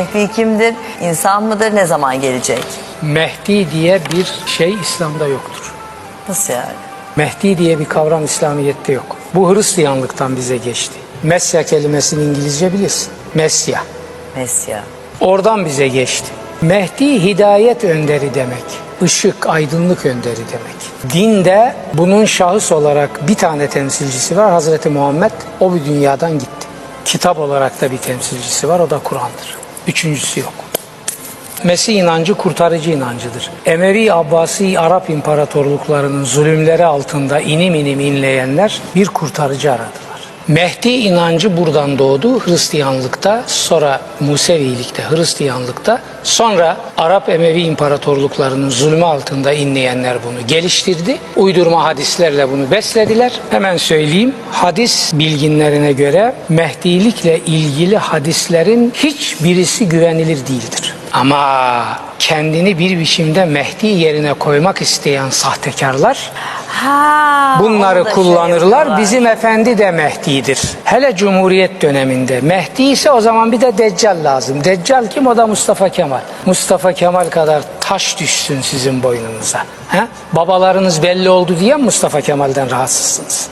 Mehdi kimdir? İnsan mıdır? Ne zaman gelecek? Mehdi diye bir şey İslam'da yoktur. Nasıl yani? Mehdi diye bir kavram İslamiyet'te yok. Bu Hristiyanlıktan bize geçti. Mesya kelimesini İngilizce bilirsin. Mesya. Mesya. Oradan bize geçti. Mehdi hidayet önderi demek. Işık, aydınlık önderi demek. Dinde bunun şahıs olarak bir tane temsilcisi var Hazreti Muhammed. O bir dünyadan gitti. Kitap olarak da bir temsilcisi var o da Kur'an'dır. Üçüncüsü yok. Mesih inancı kurtarıcı inancıdır. Emevi Abbasi Arap İmparatorluklarının zulümleri altında inim inim inleyenler bir kurtarıcı aradılar. Mehdi inancı buradan doğdu Hristiyanlıkta, sonra Musevilikte, Hristiyanlıkta, sonra Arap Emevi İmparatorluklarının zulmü altında inleyenler bunu geliştirdi. Uydurma hadislerle bunu beslediler. Hemen söyleyeyim, hadis bilginlerine göre Mehdilikle ilgili hadislerin hiçbirisi güvenilir değildir. Ama kendini bir biçimde Mehdi yerine koymak isteyen sahtekarlar Ha, bunları şey kullanırlar. yapıyorlar. Bizim efendi de Mehdi'dir. Hele Cumhuriyet döneminde. Mehdi ise o zaman bir de Deccal lazım. Deccal kim? O da Mustafa Kemal. Mustafa Kemal kadar taş düşsün sizin boynunuza. He? Babalarınız belli oldu diye Mustafa Kemal'den rahatsızsınız?